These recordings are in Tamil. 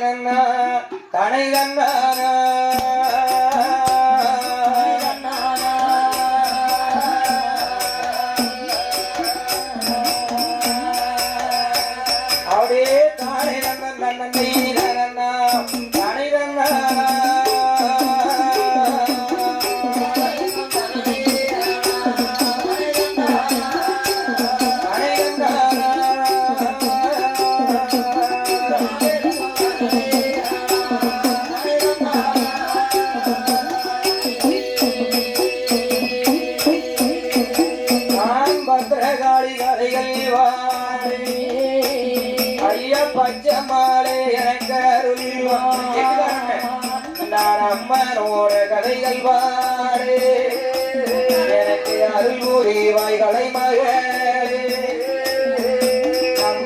நன்னா தனை தன்னானா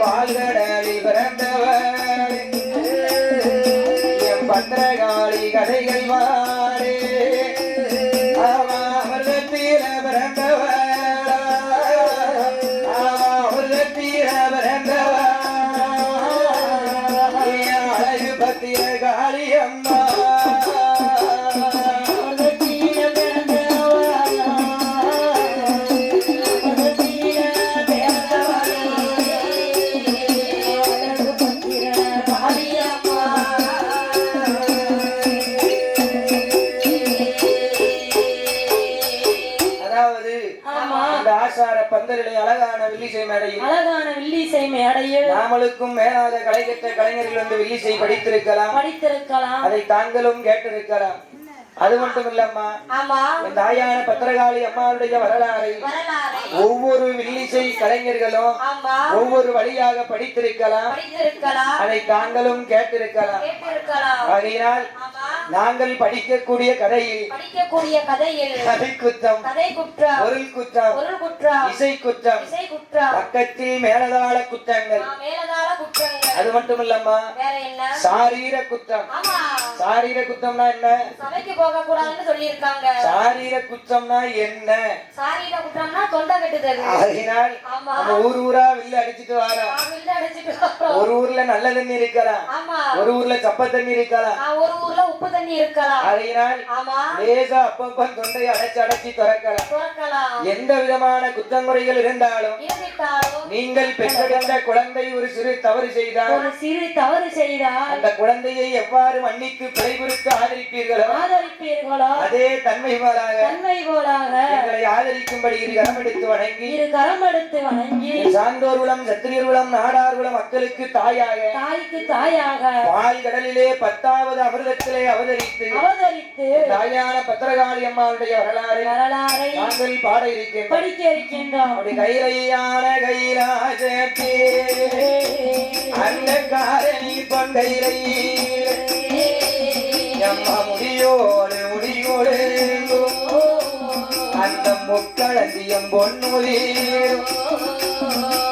வாழ்கட கலைஞர்கள் வந்து வில்லிசை படித்திருக்கலாம். படித்திருக்கலாம். அதை தாங்களும் கேட்டிருக்கலாம். அது மட்டும் இல்லம்மா ஆமா. இந்த தாயான பத்திரகாளி அம்மாவுடைய வரலாறை ஒவ்வொரு வில்லிசை கலைஞர்களும் ஒவ்வொரு வழியாக படித்திருக்கலாம். அதை தாங்களும் கேட்டிருக்கலாம். ஆகையினால் ஆமா. நாங்கள் படிக்கக்கூடிய கதையில் படிக்கக்கூடிய கதையில் கதை குத்தம் கதை குற்றம் பொருள் குற்றம் பொருள் குற்றம் இசை குற்றம் இசை குற்றம். பக்கத்தில் மேலதாள குற்றங்கள். ஆ, மேலதாள குற்றங்கள். அது மட்டும் இல்லம்மா சாரீர குற்றம். சாரீர குற்றம்னா என்ன? சபைக்கு போக கூடாதுன்னு சொல்லியிருக்காங்க. சாரீர குற்றம்னா என்ன? சாரீர குற்றம்னா தொண்டை கட்டுதல். ஆமா. நம்ம ஊர் ஊரா வில்லு அடிச்சிட்டு வரோம் வில்லு அடிச்சிட்டு வரோம். ஒரு ஊர்ல நல்ல தண்ணி இருக்கலாம். ஆமா. ஒரு ஊர்ல சப்ப தண்ணி இருக்கலாம். ஒரு ஊர்ல உப்பு தண்ணி இருக்கலாம். ஆகையினால் ஆமா. லேசா அப்பப்ப தொண்டையை அடைச்சு அடைச்சி திறக்கலாம். துறக்கலாம். எந்த விதமான குற்றங்குறைகள் இருந்தாலும் நீங்கள் பெற்றெடுத்த குழந்தை ஒரு சிறு தவறு செய்தால் ஒரு சிறு தவறு செய்தால் அந்த குழந்தையை எவ்வாறு மன்னித்து பிழை ஆதரிப்பீர்களோ ஆதரிப்பீர்களோ அதே தன்மை மாறாக தன்மை போலாக எங்களை ஆதரிக்கும்படி இரு கரம் எடுத்து வணங்கி இரு கரம் எடுத்து வணங்கி சான்றோர் குலம் சத்திரியர் குலம் நாடார் குலம் மக்களுக்கு தாயாக தாய்க்கு தாயாக பால் கடலிலே பத்தாவது அமிர்தத்திலே அவதரித்து அவதரித்து தாயான பத்திரகாளி அம்மாவுடைய வரலாறை வரலாறை நாங்கள் பாட இருக்கின்றோம் படிக்க இருக்கின்றோம். அப்படி கைலையான கைலாசத்தே அந்த காரணி பொன்கைலை அம்மா முடியோடு முடியோடு அந்த முக்களந்தியம் பொன்னுதீரும்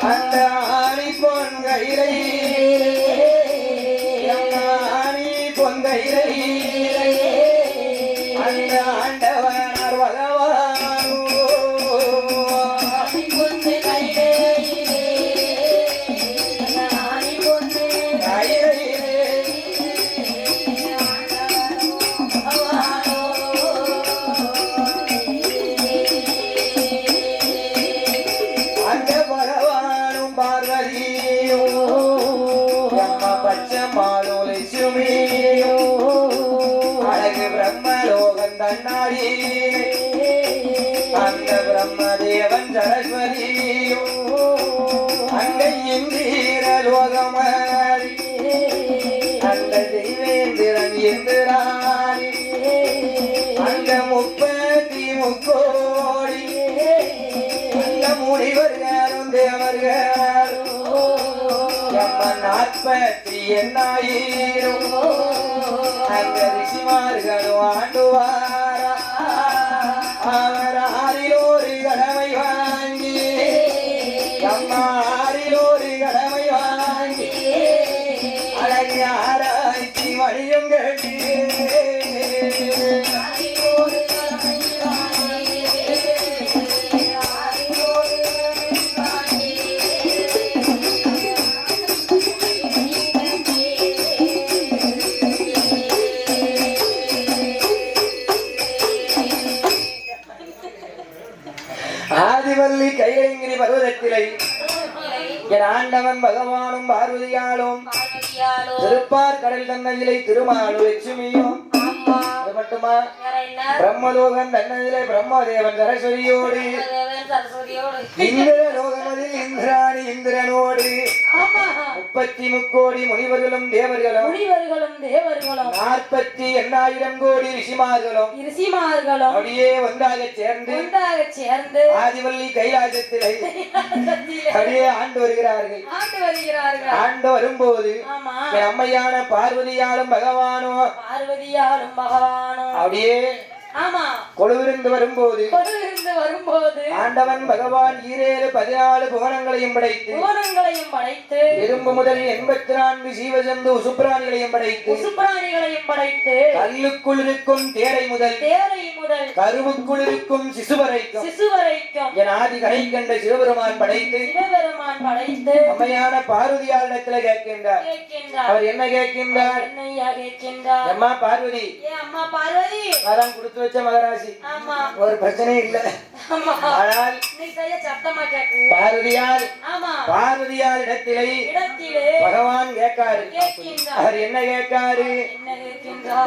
அந்த ஆணி பொன் ஆணி நாற்பத்தி எண்ணாயிரம் அந்த ரிஷிமார்களும் ஆண்டுவாரா? அவர் ஆறிலோரு கடமை வாங்கி அம்மா ஆண்டவன் பகவானும் பார்வதியாலும் பார்வதியாலோ திருப்பார் கடல் தன்னதிலை திருமாலு லட்சுமியும் அது மட்டுமா? பிரம்மலோகன் தன்னதிலே பிரம்மதேவன் சரஸ்வதியோடு இந்திர லோகமதில் இந்திராணி இந்திரனோடு முப்பத்தி முக்கோடி முனிவர்களும் தேவர்களும் முனிவர்களும் தேவர்களும் நாற்பத்தி எண்ணாயிரம் கோடி ரிஷிமார்களும் ரிஷிமார்களும் அப்படியே ஒன்றாக சேர்ந்து ஒன்றாக சேர்ந்து ஆதிவள்ளி கைலாசத்திலே அப்படியே ஆண்டு வருகிறார்கள். ஆண்டு வருகிறார்கள். ஆண்டு வரும்போது அம்மையான பார்வதியாலும் பகவானும் பார்வதியாலும் பகவானும் அப்படியே கொழுவிருந்து வரும்போது கொடிலிருந்து வரும்போது ஆண்டவன் பகவான் ஈரேழு பதினாலு புவனங்களையும் படைத்து பூனங்களையும் படைத்து எறும்பு முதல் எண்பத்தி நான்கு சீவஜந்து சுப்ராணிகளையும் படைத்து உசுப்பிராணிகளையும் படைத்து கல்லுக்குள் இருக்கும் தேரை முதல் தேரை முதல் கருவுக்குள் இருக்கும் சிசு வரைக்கும் சிசு வரைக்கும் என் ஆதி கரை கண்ட சிவபெருமான் படைத்து சிவபெருமான் படைத்து அம்மையான பார்வதியாரிடத்துல கேட்கின்றார். அவர் என்ன கேட்கின்றார்? என்னையா கேட்கின்றார்? அம்மா பார்வதி. ஏ அம்மா பார்வதி. அதான் கொடுத்து வச்ச மகராசி. ஒரு பிரச்சனை இல்ல. ஆனால் பார்வதியார் பார்வதியார் இடத்திலே பகவான் கேட்காரு. அவர் என்ன கேட்காரு?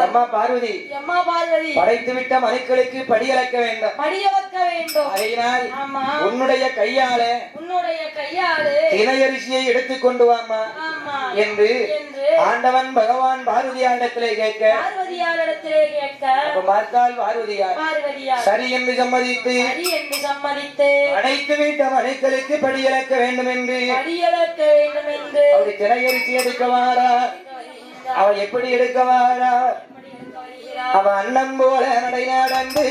அம்மா பார்வதி அம்மா பார்வதி. படைத்து விட்ட மனுக்களுக்கு படியளக்க வேண்டும். படிய வைக்க வேண்டும். அதனால் ஆமா. உன்னுடைய கையால உன்னுடைய கையாடு தினையரிசியை எடுத்து கொண்டு வாமா என்று ஆண்டவன் பகவான் பார்வதியாரிடத்திலே கேட்க. பார்வதியாரிடத்திலே கேட்க. அப்ப பார்த்தால் பார்வதியார். பார்வதியார். சரி என்று சம்மதித்து சரி என்று சம்மதித்து அடைத்து விட்ட மனுக்களுக்கு படியளக்க வேண்டும் என்று படியளக்க வேண்டும் என்று அவர் திரையரிசி எடுக்க வாரா வருகின்றார். அவன் எப்படி எடுக்க வாரா அப்படி எடுக்க வருகிறார். அவன் அண்ணன் போல நடை நடந்து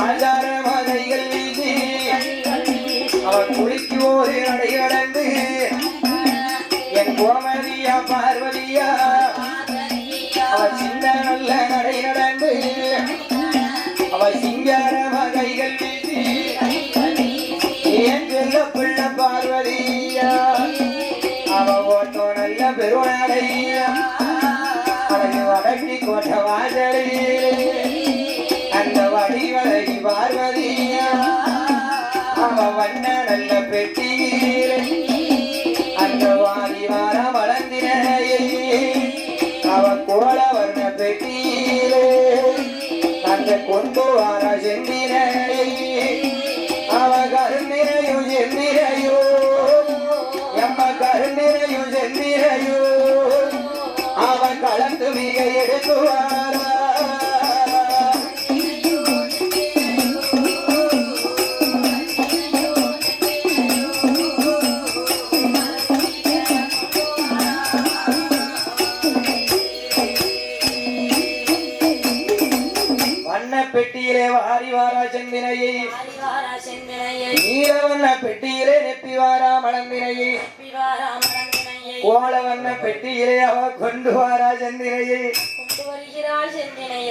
ஆச்சார மதைகள் வீசி அவன் குளிக்கு ஒரு நடை நடந்து பார்வதியா? அவன் சின்ன நல்ல நடை நடந்து அவன் சிங்கார மதைகள் ஏன் சொல்ல பிள்ளை பார்வதியா? அவ ஓட்டோ நல்ல பெருநாடையா அந்த கொண்டு அவ கருந்திரையும் செந்திரையோ எம்ம கருந்திரையும் செந்திரையோ அவன் கலந்து மிக எடுத்துவாரா. செந்தினையை பெட்டியிலே நெப்பி வாரா மலந்தினையை பிவாரா மலந்தினையை கோல வண்ண பெட்டியிலே அவ கொண்டு வாரா செந்தினையை.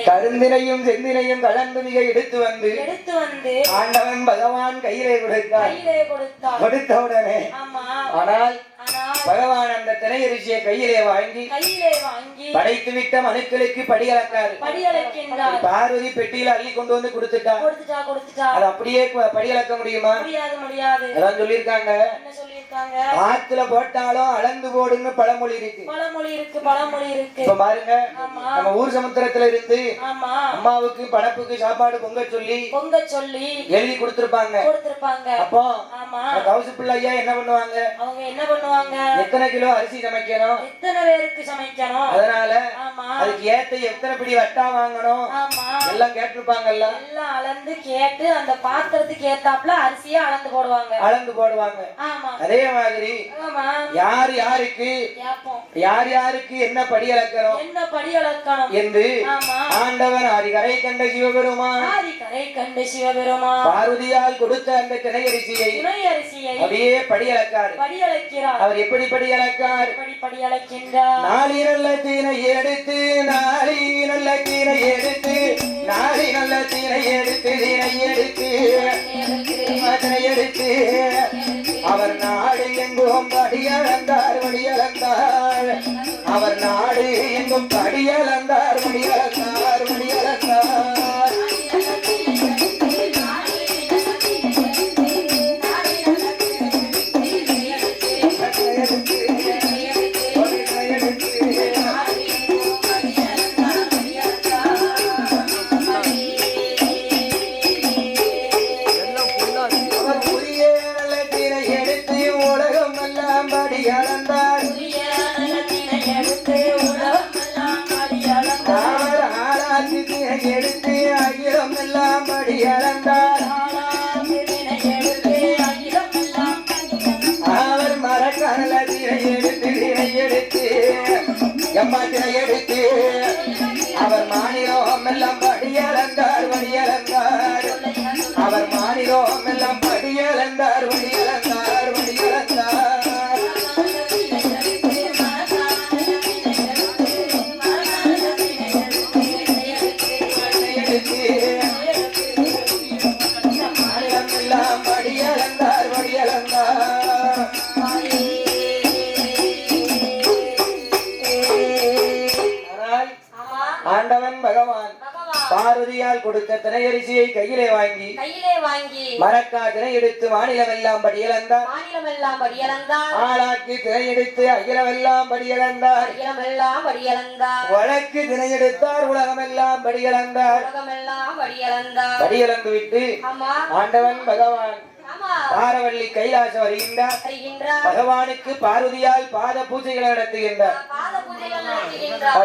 கருந்தினையும் செந்தினையும் கலந்து மிக எடுத்து வந்து எடுத்து வந்து ஆண்டவன் பகவான் கையிலே கொடுத்தார். கையிலே கொடுத்தாள் கொடுத்த உடனே ஆமா. ஆனால் ஆனால் பகவான் அந்த கையிலே வாங்கி கையிலே வாங்கி படைத்து விட்ட மனுக்களுக்கு படியளக்காரு. பார்வதி பெட்டியில அள்ளி கொண்டு வந்து கொடுத்துட்டா. அது அப்படியே படியளக்க முடியுமா? முடியாது முடியாது. அதான் சொல்லியிருக்காங்க. என்ன சொல்லியிருக்காங்க? ஆத்துல போட்டாலும் அளந்து போடுன்னு பழமொழி இருக்கு. பழமொழி இருக்கு பழமொழி இருக்கு. இப்ப பாருங்க. நம்ம ஊர் சமுத்திரத்துல இருந்து ஆமா. அம்மாவுக்கு படப்புக்கு சாப்பாடு பொங்க சொல்லி பொங்க சொல்லி எழுதி கொடுத்திருப்பாங்க. கொடுத்திருப்பாங்க. அப்போ ஆமா. கவுசு பிள்ளை ஐயா என்ன பண்ணுவாங்க? அவங்க என்ன பண்ணுவாங்க? எத்தனை கிலோ அரிசி சமைக்கணும்? எத்தனை பேருக்கு சமைக்கணும்? அதனால ஆமா. அதுக்கு ஏத்த எத்தனை பிடி வட்டா வாங்கணும்? ஆமா. எல்லாம் கேட்டிருப்பாங்கல்ல? எல்லாம் அளந்து கேட்டு அந்த பாத்திரத்துக்கு ஏத்தாப்புல அரிசியை அளந்து போடுவாங்க. அளந்து போடுவாங்க. ஆமா. அதே மாதிரி ஆமா. யார் யாருக்கு யார் யாருக்கு என்ன படி அளக்கணும்? என்ன படி அளக்கணும்? என்று ஆமா. ஆண்டவன் ஆதிகரை கண்ட சிவபெருமான் ஆதி கரை கண்டு சிவபெருமான். பார்வதியால் கொடுத்த அந்த துணை அரிசியை அப்படியே படி அளக்கார். படி அளக்கிறார். அவர் எப்படி படி அளக்கார் எப்படி படி அளக்கின்றார் நாளி நல்ல தீனை எடுத்து நாளி நல்ல தீனை எடுத்து நாளி நல்ல தீனை எடுத்து தீனை எடுத்து அதனை எடுத்து அவர் நாடு எங்கும் படியளந்தார் வடியளந்தார் அவர் நாடு எங்கும் படியளந்தார் வடியளந்தார் பார்வதியால் கொடுத்த திரையரிசியை கையிலே வாங்கி கையிலே வாங்கி மரக்கா திரை எடுத்து மாநிலம் எல்லாம் படியளந்தார். மாநிலமெல்லாம் படியளந்தார். ஆளாக்கி திரை எடுத்து அகிலமெல்லாம் படியளந்தார். அகிலமெல்லாம் படியளந்தார். வழக்கு திரை எடுத்தார் உலகமெல்லாம் படியளந்தார். உலகமெல்லாம் படியளந்தார். படியளந்து விட்டு ஆண்டவன் பகவான் பாரவள்ளி கைலாசம் வருகின்றார். பகவானுக்கு பார்வதியால் பாத பூஜைகளை நடத்துகின்றார்.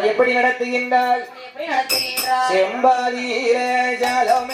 எப்படி நடத்துகின்றார்? நடத்துகின்றார்? செம்பாதீர ஜலம்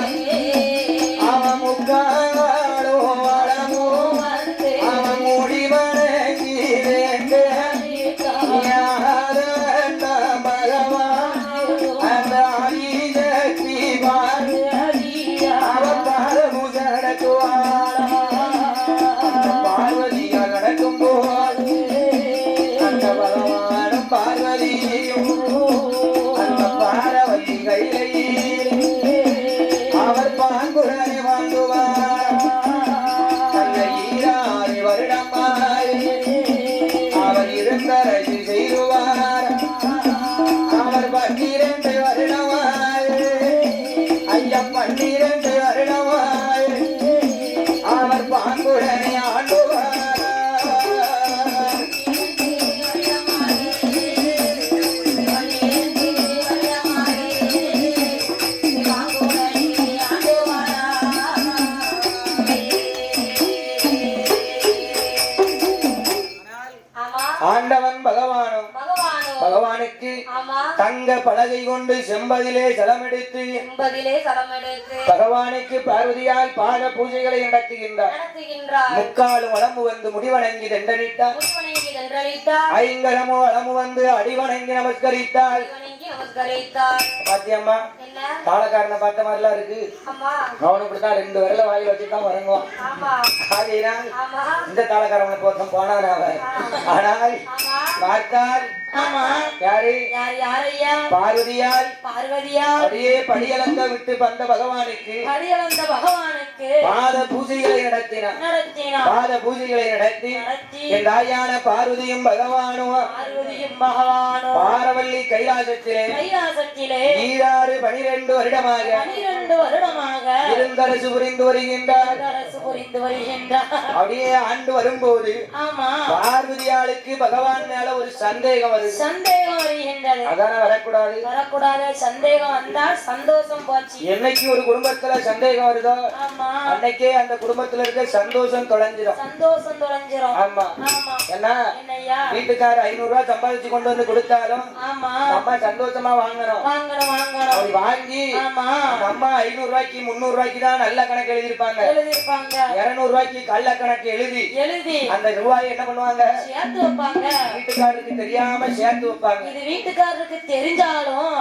Fica பலகை கொண்டு செம்பதிலே செலமெடுத்து என்பதிலே சரமெடுத்து பகவானுக்கு பார்வதியால் பாத பூஜைகளை நடத்துகின்றார். முக்காலும் வளமு வந்து முடிவணங்கி தண்டனிட்டார் ஐங்கரமோ வளமு வந்து அடிவணங்கி நமஸ்கரித்தாள் இவனுக்கு நமஸ்கரித்தார் பாத்தியம்மா? தாளக்காரனை பார்த்த மாதிரிலாம் இருக்கு. அவனு இப்படித்தான் ரெண்டு விரல வாயில் வச்சுதான் வரங்குவான் இந்த தாளக்காரனை போத்தம் போனான் அவன். ஆனால் பார்த்தால் பார்வதியால் பார்வதியா அப்படியே படியலங்க விட்டு வந்த பகவானுக்கு பாத பூஜைகளை நடத்தினார் நடத்தினார் பாத பூஜைகளை நடத்தி நடத்தி. என் தாயான பார்வதியும் பகவானும் பார்வதியும் பகவானோ பாரவல்லி கைலாசத்திலே கைலாசத்திலே ஈராறு பனிரெண்டு வருடமாக பனிரெண்டு வருடமாக இருந்தரசு புரிந்து வருகின்றார் புரிந்து வருகின்றார் அப்படியே ஆண்டு வரும்போது ஆமா. பார்வதியாளுக்கு பகவான் மேல ஒரு சந்தேகம் வருது. சந்தேகம் வருகின்றது. அதானே வரக்கூடாது? வரக்கூடாது. சந்தேகம் வந்தால் சந்தோஷம் போச்சு. என்னைக்கு ஒரு குடும்பத்துல சந்தேகம் வருதோ ஆமா. அன்னைக்கே அந்த குடும்பத்துல இருக்க சந்தோஷம் தொலைஞ்சிரும். சந்தோஷம் தொலைஞ்சிரும். ஆமா. ஆமா. ஏன்னா என்னய்யா? வீட்டுக்காரர் ஐநூறு ரூபாய் சம்பாதிச்சு கொண்டு வந்து கொடுத்தாலும் ஆமா. நம்ம சந்தோஷமா வாங்கணும். வாங்கணும் வாங்கி ஆமா. நம்ம ஐநூறு ரூபாய்க்கு முந்நூறு ரூபாய்க்கு தான் நல்ல கணக்கு எழுதியிருப்பாங்க. எழுதிருப்பாங்க இருநூறு ரூபாய்க்கு கள்ள கணக்கு எழுதி எழுதி. அந்த ரூபாயை என்ன பண்ணுவாங்க? சேர்த்து வைப்பாங்க. வீட்டுக்காரருக்கு தெரியாம சேர்த்து வைப்பாங்க. இது வீட்டுக்காரருக்கு தெரிஞ்சாலும்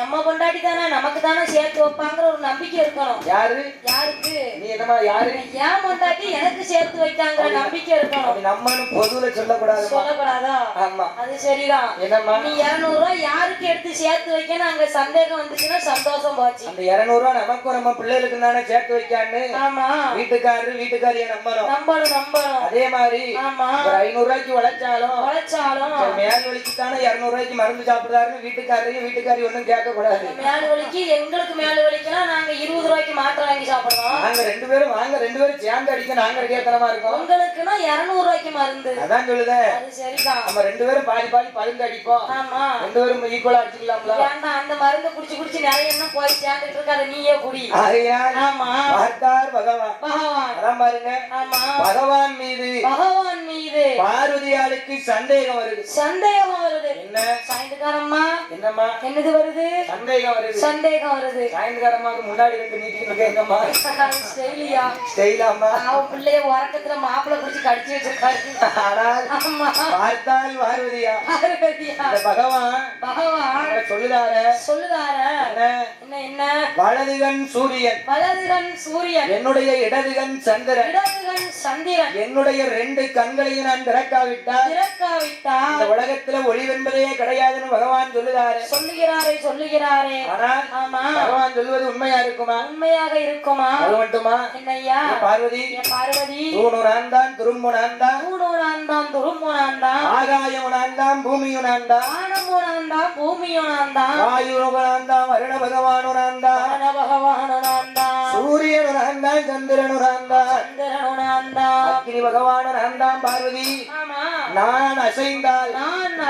நம்ம கொண்டாடி தானே நமக்கு தானே சேர்த்து வைப்பாங்கிற ஒரு நம்பிக்கை இருக்கணும். யாரு? யாருக்கு? என்னமா யாரு? ஏன் கொண்டாடி எனக்கு சேர்த்து வைக்காங்கிற நம்பிக்கை இருக்கணும். அப்படி நம்மன்னு பொதுவுல சொல்லக்கூடாதுமா சொல்லக்கூடாதா? ஆமா. அது சரிதான். என்னம்மா? நீ இருநூறு ரூபாய் யாருக்கு எடுத்து சேர்த்து வைக்கணும்? அங்க சந்தேகம் வந்துச்சுன்னா சந்தோஷம் போச்சு. அந்த இருநூறு ரூபாய் நமக்கும் நம்ம பிள்ளைகளுக்கு தானே சேர்த்து வைக்கான்னு? ஆமா. வீட்டுக்காரரு வீட்டுக்காரிய நம்பணும். நம்பணும் நம்பணும். அதே மாதிரி ஆமா. ஒரு ஐநூறு ரூபாய்க்கு உழைச்சாலும். உழைச்சாலும் மேல் வலிக்கு தானே இருநூறு ரூபாய்க்கு மருந்து சாப்பிடுறாருன்னு வீட்டுக்காரரையும் வீட்டுக்காரி ஒண்ணும் கேட்க கூடாது மேல் வலிக்கு எங்களுக்கு மேல் வலிக்கலாம் நாங்க இருபது ரூபாய்க்கு மாத்திரை வாங்கி சாப்பிடுறோம் நாங்க ரெண்டு பேரும் வாங்க ரெண்டு பேரும் சேர்ந்து அடிக்க நாங்க ரெடியாத்தனமா இருக்கோம். உங்களுக்குன்னா இருநூறு ரூபாய்க்கு மருந்து. அதான் சொல்லுதே. அது சரிதான். நம்ம ரெண்டு பேரும் பாதி பாதி பருந்து அடிப்போம். ஆமா. ரெண்டு பேரும் ஈக்குவலா அடிச்சுக்கலாம்ல. வேண்டாம் அந்த மருந்து குடிச்சு குடிச்சு நிறைய என்ன போய் சேர்ந்துட்டு இருக்காத நீயே குடி. ஆமா. பார்த்தார் பகவான். பகவான். அதான் பாருங்க. ஆமா. பகவான் மீது பகவான் மீது பார்வதியாளுக்கு சந்தேகம் வருது. சந்தேகம் வருது. என்ன? சாயந்தக்காரம்மா என்னம்மா? என்னது வருது? சந்தேகம் வருது. சந்தேகம் வருது. சாயந்தரமாக்கு முன்னாடி ரெண்டு நீட்டிட்டு இருக்க எங்கம்மா அவன் பிள்ளைய உறக்கத்துல மாப்பிள்ளை பிடிச்சி கடிச்சு வச்சிருக்காரு. பார்த்தால் இந்த பகவான் பகவான். சொல்லுதார? சொல்லுதார? என்ன? என்ன வலதுகன் சூரியன். வலதுகன் சூரியன். என்னுடைய இடதுகன் சந்திரன். இடதுகன் சந்திரன். என்னுடைய ரெண்டு கண்களையும் நான் திறக்காவிட்டால் திறக்காவிட்டா இந்த உலகத்துல ஒளிவென்பதே கிடையாதுன்னு பகவான் சொல்லுதாரு. சொல்லுகிறாரே சொல்லுகிறாரே. ஆனால் ஆமா. பகவான் சொல்வது உண்மையா இருக்குமா? உண்மையாக இருக்குமா? அது மட்டுமா? என்னய்யா பார்வதி பார்வதி. தூணு நான் தான் துரும்பு நான் தான் நான் தான் நான் தான் நான் தான் வருண நான் தான் ஆன பகவானோனாந்தான் சூரியனு நான் தான் நான் தான் அக்னி தான் பார்வதி. நான் அசைந்தால்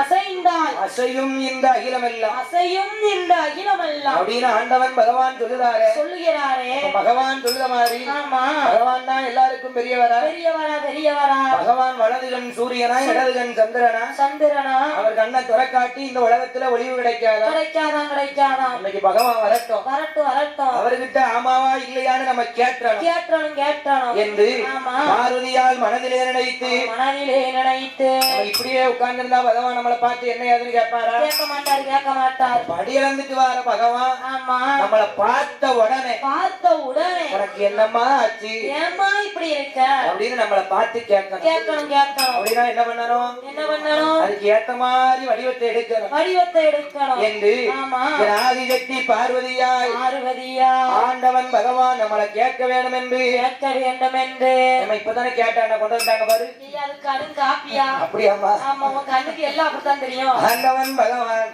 நான் அசைந்தால் அசையும் இந்த அகிலமெல்லாம். அசையும் இந்த அகிலமெல்லாம். அப்படின்னு ஆண்டவன் பகவான் சொல்லுதாரு சொல்லுகிறாரே. பகவான் சொல்லுத மாதிரி ஆமா. பகவான் தான் எல்லாருக்கும் பெரியவரா? பெரியவரா பெரியவரா. பகவான் வலதுகன் சூரியனா இடதுகன் சந்திரனா? சந்திரனா. அவர் கண்ணை துறக்காட்டி இந்த உலகத்துல ஒளிவு கிடைக்காதா? கிடைக்காதான் கிடைக்காதான் இன்னைக்கு பகவான் வரட்டும். வரட்டும் வரட்டும். அவர்கிட்ட ஆமாவா இல்லையான்னு நம்ம கேட்டணும். கேட்டணும் கேட்டணும். என்று ஆமா. பார்வதியால் மனதிலே நினைத்து மனதிலே நினைத்து. இப்படியே உட்கார்ந்திருந்தா பகவான் நம்மளை பார்த்து என்ன ஏதுன்னு கேட்பாரா? கேட்க மாட்டார் கேட்க மாட்டார். படியிழந்துட்டு வர பகவான் ஆமா. நம்மளை பார்த்த உடனே பார்த்த உடனே உனக்கு என்னம்மா ஆச்சு? ஏம்மா இப்படி இருக்க? அப்படின்னு நம்மளை பார்த்து கேட்கணும். கேட்கணும் கேட்கணும். அப்படின்னா என்ன பண்ணணும்? என்ன பண்ணணும்? அதுக்கு ஏத்த மாதிரி வடிவத்தை எடுக்கணும். வடிவத்தை எடுக்கணும். என்று ஆமா. ஆதிசக்தி பார்வதியாய் பார்வதியா ஆண்டவன் பகவான் நம்மளை கேட்க வேண்டும் என்று. கேட்க வேண்டும் என்று. நம்ம இப்பதானே கேட்டாங்க கொண்டு வந்தாங்க பாரு. அதுக்கு அடுங்க காப்பியா? அப்படியாம்மா. ஆமா உன் கண்ணுக்கு எல்லாம் அப்படித்தான் தெரியும். ஆண்டவன் பகவான்.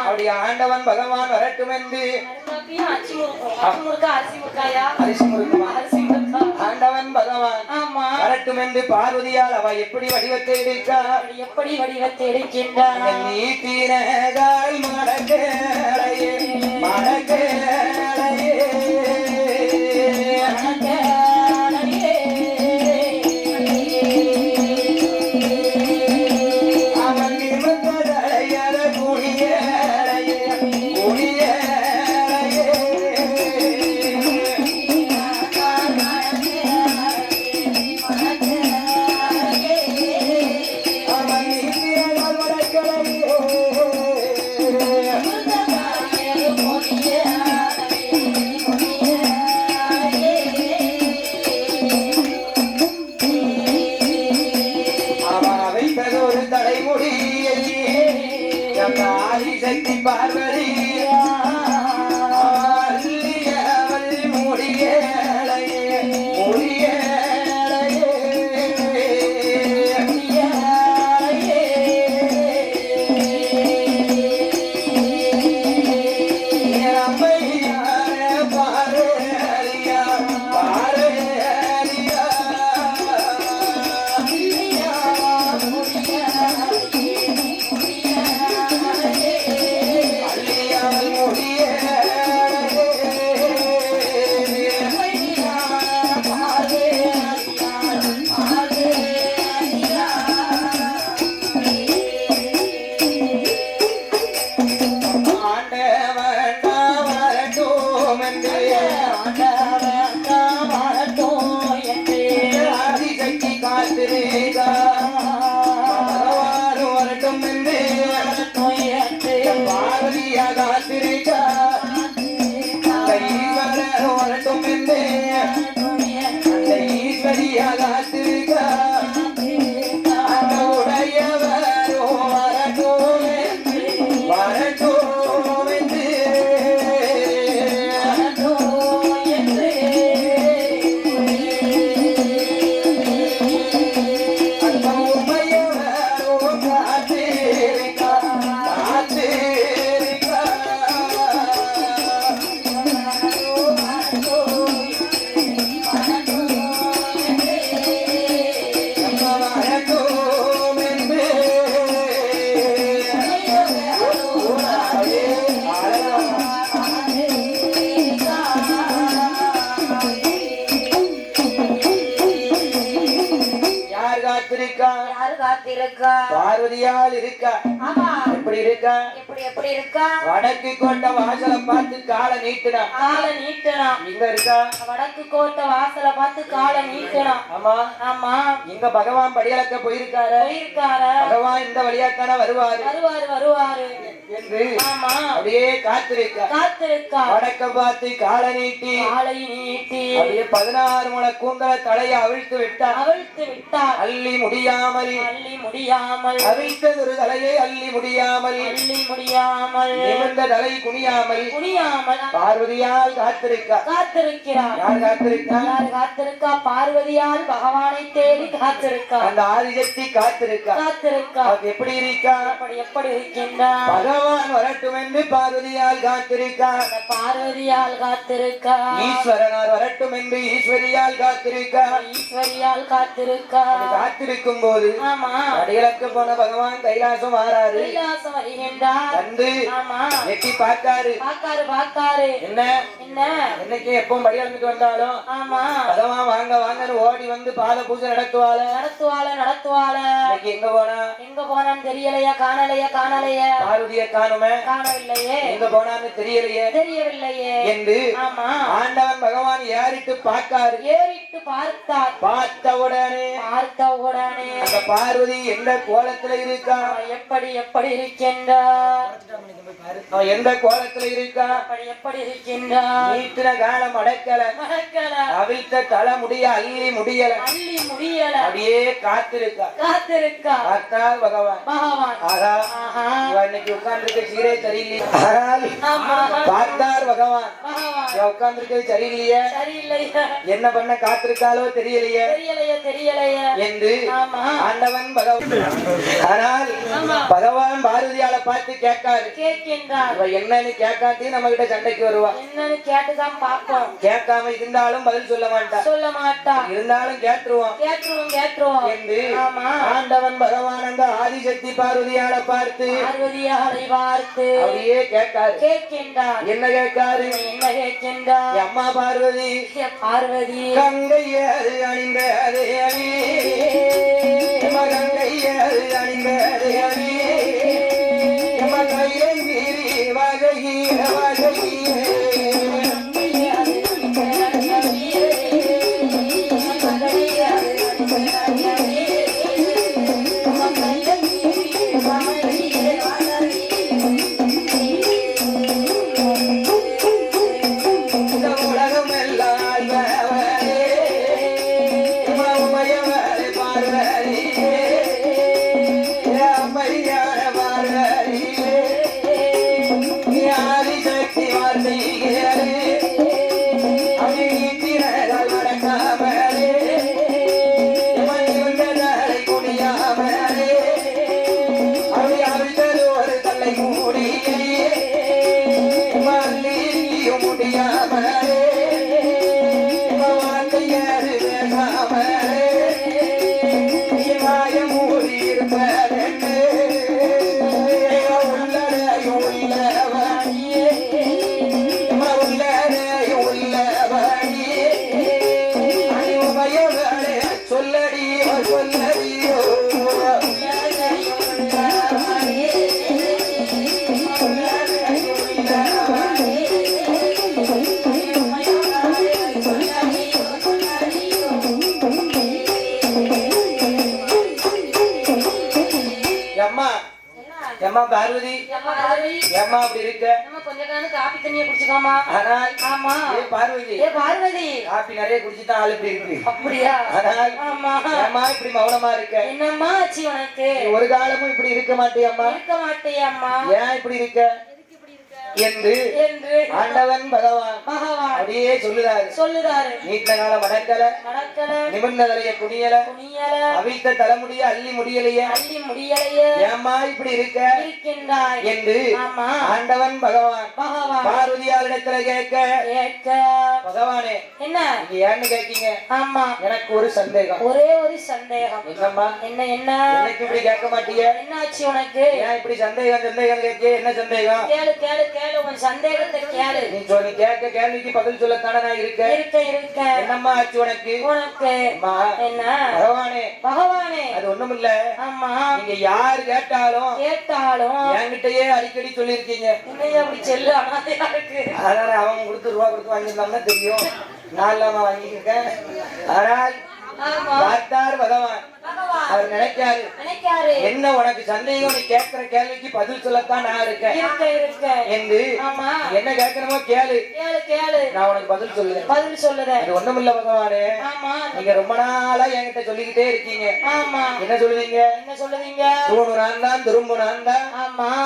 அப்படி ஆண்டவன் பகவான் வரட்டும் என்று ஆண்டவன் பகவான் ஆமா. வரட்டும் என்று பார்வதியால் அவ எப்படி வடிவத்தை எடுக்கா அப்படி எப்படி வடிவத்தை எடுக்கின்றான் நீத்தினகால் மடக்கேளையே மடக்கேளையே அவன் Bye. காத்திருக்கா பார்வதியால் இருக்கா. ஆமா. எப்படி இருக்கா. எப்படி இருக்கா? வடக்கு கோட்டை வாசலை பார்த்து காலை நீட்டுனா காலை நீட்டணும் இங்க இருக்கா? வடக்கு கோட்டை வாசலை பார்த்து காலை நீட்டணும் ஆமா. ஆமா. இங்க பகவான் படியளக்க போயிருக்காரு. போயிருக்காரு. பகவான் இந்த வழியாத்தானே வருவாரு. வருவாரு வருவாரு. என்று ஆமா. அப்படியே காத்திருக்கா காத்திருக்கா வடக்க பார்த்து காலை நீட்டி. காலை நீட்டி. அப்படியே பதினாறு முளை கூந்தல தலையை அவிழ்த்து விட்டார். அவிழ்த்து விட்டார். அள்ளி முடியாமல். அள்ளி முடியாமல். அவிழ்த்ததொரு தலையை அள்ளி முடியாமல். அள்ளி முடியாமல் நிமிர்ந்த தலை குனியாமல். குனியாமல் பார்வதியால் காத்திருக்கா. காத்திருக்கிறார். யார் காத்திருக்கா? யார் காத்திருக்கா? பார்வதியால் பகவானை தேடி காத்திருக்கா? அந்த ஆதிசக்தி காத்திருக்கா? காத்திருக்கா? எப்படி இருக்கா? அப்படி எப்படி இருக்கின்றார்? பகவான் வரட்டும் என்று பார்வதியால் காத்திருக்கா? பார்வதியால் காத்திருக்கா? ஈஸ்வரனார் வரட்டும் என்று ஈஸ்வரியால் காத்திருக்கா? ஈஸ்வரியால் காத்திருக்கா? காத்திருக்கும் போது ஆமா. அடிகளக்க போன பகவான் கைலாசம் ஆறாரு கைலாசம் வருகின்றார். வந்து ஆமா. எட்டி பார்த்தாரு பாக்காரு பாக்காரு என்ன? என்ன? என்னைக்கு படி அளந்துட்டு வந்தாலும் ஆமா. பகவான் வாங்க வாங்கன்னு ஓடி வந்து பாத பூஜை நடத்துவாள? நடத்துவாள நடத்துவாள. இன்னைக்கு எங்க போனா? எங்க போனான்னு தெரியலையா காணலையா காணலையா? பார்வதிய காணுமே? காணவில்லையே. எங்க போனான்னு தெரியலையே? தெரியவில்லையே. என்று ஆமா. ஆண்டவன் பகவான் ஏறிட்டு பார்க்காரு. ஏறிட்டு பார்த்தார். பார்த்த உடனே பார்த்த உடனே அந்த பார்வதி எந்த கோலத்துல இருக்கா? எப்படி எப்படி இருக்கின்றார் அவன் எந்த கோலத்துல இருக்கா? எப்படி இருக்கின்றார் நீட்டின காலம் அடக்கல. அவிழ்த்த தலை முடிய அள்ளி முடியல. அள்ளி முடியல. அப்படியே காத்திருக்கா. காத்திருக்கா. பார்த்தால் பகவான். பகவான். ஆகா. இன்னைக்கு உட்கார்ந்துருக்க சீரே சரியில்லை ஆனால் ஆமா. பார்த்தார் பகவான். உட்கார்ந்துருக்கிறது சரியில்லையே. சரியில்லையா. என்ன பண்ண காத்திருக்காளோ தெரியலையே. தெரியலையே தெரியலையே. என்று ஆண்டவன் பகவான் ஆனால் பகவான் பாரதியால பார்த்து கேட்காரு கேட்கின்றார். இவ என்னன்னு கேட்காட்டி நம்ம கிட்ட சண்டைக்கு வருவா. என்னன்னு கேட்டுதான் பார்ப்போம் கேட்காம இருந்தாலும் பதில் சொல்ல மாட்டா. சொல்ல மாட்டா. இருந்தாலும் கேட்டுருவான். கேட்டுருவோம் கேட்டுருவோம். என்று ஆமா. ஆண்டவன் பகவான் அந்த ஆதிசக்தி பார்வதியால பார்த்து பார்வதியாரை பார்த்து அப்படியே கேட்காரு கேட்கின்றார். என்ன கேட்காரு என்ன கேட்கின்றார்? அம்மா பார்வதி. பார்வதி. கங்கையது அணிந்த தேவி எம்ம கங்கையது அணிந்த தேவி எம்ம aí. ஏம்மா பார்வதி ஏம்மா அப்படி இருக்க? நம்ம கொஞ்ச காலம் காப்பி தண்ணியை குடிச்சுக்கோமா ஆனால் ஆமா. ஏ பார்வதி. ஏ பார்வதி. காப்பி நிறைய குடிச்சுதான் ஆள் இப்படி இருக்கு. அப்படியா? ஆனால் ஆமா. ஏம்மா இப்படி மௌனமா இருக்க? என்னம்மா ஆச்சு உனக்கு? ஒரு காலமும் இப்படி இருக்க மாட்டியம்மா. இருக்க மாட்டேயம்மா. ஏன் இப்படி இருக்க? என்று ஆண்டவன் பகவான். அப்படியே சொல்லுறாரு சொல்லுறாரு நீண்ட கால மடக்கல. நடக்கல நிமிர்ந்த தலைய குனியல. துணியல அவித்த தலைமுடிய அள்ளி முடியலையே. அள்ளி முடியலையே. ஏம்மா இப்படி இருக்க? இருக்கின்றாய். என்று ஆண்டவன் பகவான் பகவான். பார்வதியாரிடத்துல கேட்க கேட்க. பகவானே என்ன? நீங்க ஏன்னு கேக்கீங்க ஆமா. எனக்கு ஒரு சந்தேகம். ஒரே ஒரு சந்தேகம். என்னம்மா? என்ன என்ன? என்னைக்கு இப்படி கேட்க மாட்டீங்க என்னாச்சு உனக்கு? ஏன் இப்படி சந்தேகம் சந்தேகம் கேட்க என்ன சந்தேகம்? கேளு கேளு கேளு. உன் சந்தேகத்தை கேளு. நீ சொல்லி கேட்க கேள்விக்கு பதில் சொல்லத்தானே நான் இருக்கேன் இருக்க இருக்க. என்னம்மா ஆச்சு உனக்கு? உனக்கு என்ன? பகவானே. பகவானே. அது ஒண்ணுமில்ல. ஆமா நீங்க யார் கேட்டாலும் கேட்டாலும் என்கிட்டயே அடிக்கடி சொல்லியிருக்கீங்க. என்னைய அப்படி செல்லு அனாதையா இருக்கு. அதனால அவன் கொடுத்து ரூபா கொடுத்து வாங்கியிருந்தாங்கன்னா தெரியும். நான் இல்லாம வாங்கியிருக்கேன். ஆனால் பார்த்தார் பகவான். அவர் நினைக்காரு. என்ன உனக்கு சந்தேகம்? கேட்கிற கேள்விக்கு பதில் சொல்லத்தான் நான் இருக்கேன். இருக்க இருக்க. என்று என்ன கேட்கணுமோ கேளு. கேளு கேளு. நான் உனக்கு பதில் சொல்லுறேன். பதில் சொல்லுறேன். அது ஒண்ணுமில்ல பகவானே. ஆமா. நீங்க ரொம்ப நாளா என்கிட்ட சொல்லிக்கிட்டே இருக்கீங்க. ஆமா. என்ன சொல்லுவீங்க? என்ன சொல்லுவீங்க? தூணு நான் தான் துரும்பு நான் தான்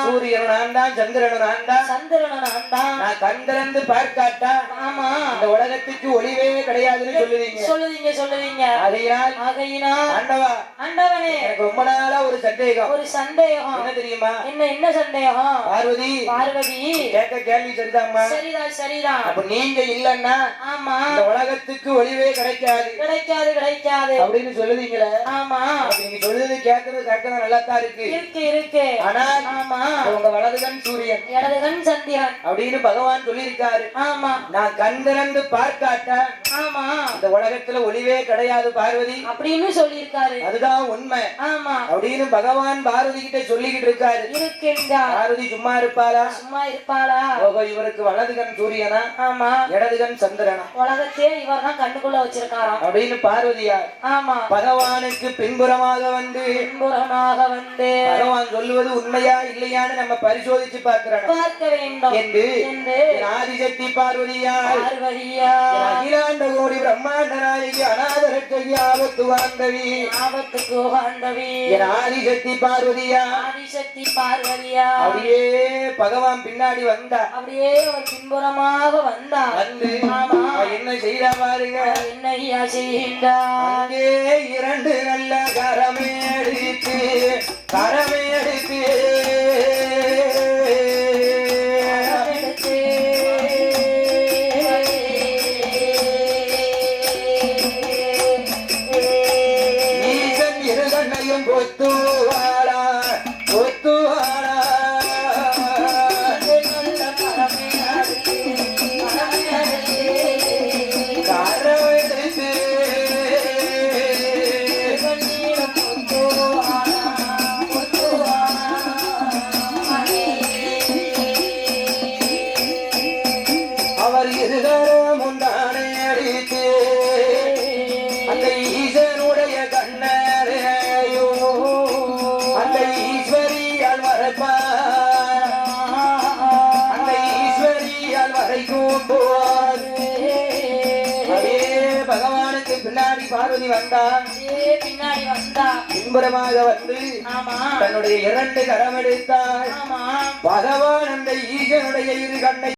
சூரியன் நான் தான் சந்திரன் நான் தான் சந்திரன நான் தான் நான் கண் திறந்து பார்க்காட்டா ஆமா. இந்த உலகத்துக்கு ஒளிவே கிடையாதுன்னு சொல்லுவீங்க. சொல்லுவீங்க சொல்லுவீங்க. ஆகையினால் ஆகையினா ஆண்டவா ஆண்டவனே எனக்கு ரொம்ப நாளா ஒரு சந்தேகம். ஒரு சந்தேகம். என்ன தெரியுமா? என்ன என்ன சந்தேகம்? பார்வதி பார்வதி கேட்க கேள்வி சரிதாம்மா? சரிதான் சரிதான் அப்ப நீங்க இல்லன்னா ஆமா. இந்த உலகத்துக்கு ஒளிவே கிடைக்காது. கிடைக்காது கிடைக்காது. அப்படின்னு சொல்லுவீங்களே ஆமா. நீங்க சொல்லுறது கேட்கறது கேட்கறது நல்லா தான் இருக்கு. இருக்கு இருக்கு. ஆனால் ஆமா. உங்க வலதுகன் சூரியன். இடது கண் சந்திரன். அப்படின்னு பகவான் சொல்லியிருக்காரு. ஆமா. நான் கண் திறந்து பார்க்காட்டா ஆமா. இந்த உலகத்துல ஒளிவே கிடையாது பார்வதி. அப்படின்னு சொல்லியிருக்காரு. அதுதான் உண்மை. ஆமா. அப்படின்னு பகவான் பார்வதி கிட்ட சொல்லிக்கிட்டு இருக்காரு. இருக்கின்றார் பார்வதி சும்மா இருப்பாளா? சும்மா இருப்பாளா? ஓஹோ இவருக்கு வலதுகன் சூரியனா? ஆமா. இடதுகன் சந்திரனா? உலகத்தையே இவர் தான் கண்ணுக்குள்ள வச்சிருக்காராம். அப்படின்னு பார்வதியார் ஆமா. பகவானுக்கு பின்புறமாக வந்து பின்புறமாக வந்து பகவான் சொல்லுவது உண்மையா இல்லையான்னு நம்ம பரிசோதிச்சு பார்க்கிறோம். பார்க்க வேண்டும். என்று என்று என் ஆதிசக்தி பார்வதியார் பார்வதியா என் அகிலாண்ட கோடி பிரம்மாண்ட நாயகி அநாதரட்சகி ஆபத்து வாழ்ந்தவி ஆபத்துக்கு உகந்தவி என் ஆதிசக்தி பார்வதியா? ஆதிசக்தி பார்வதியா? அப்படியே பகவான் பின்னாடி வந்தா. அப்படியே அவர் பின்புறமாக வந்து. அவ என்ன செய்தா பாருங்க. என்னையா செய்கின்றார்? அங்கே இரண்டு நல்ல கரமேடித்து கரமேடித்து எடுத்து বৈদ্য பின்புறமாக வந்து தன்னுடைய இரண்டு கரம் எடுத்தாள் ஆமா. பகவான் அந்த ஈசனுடைய இரு கண்ணை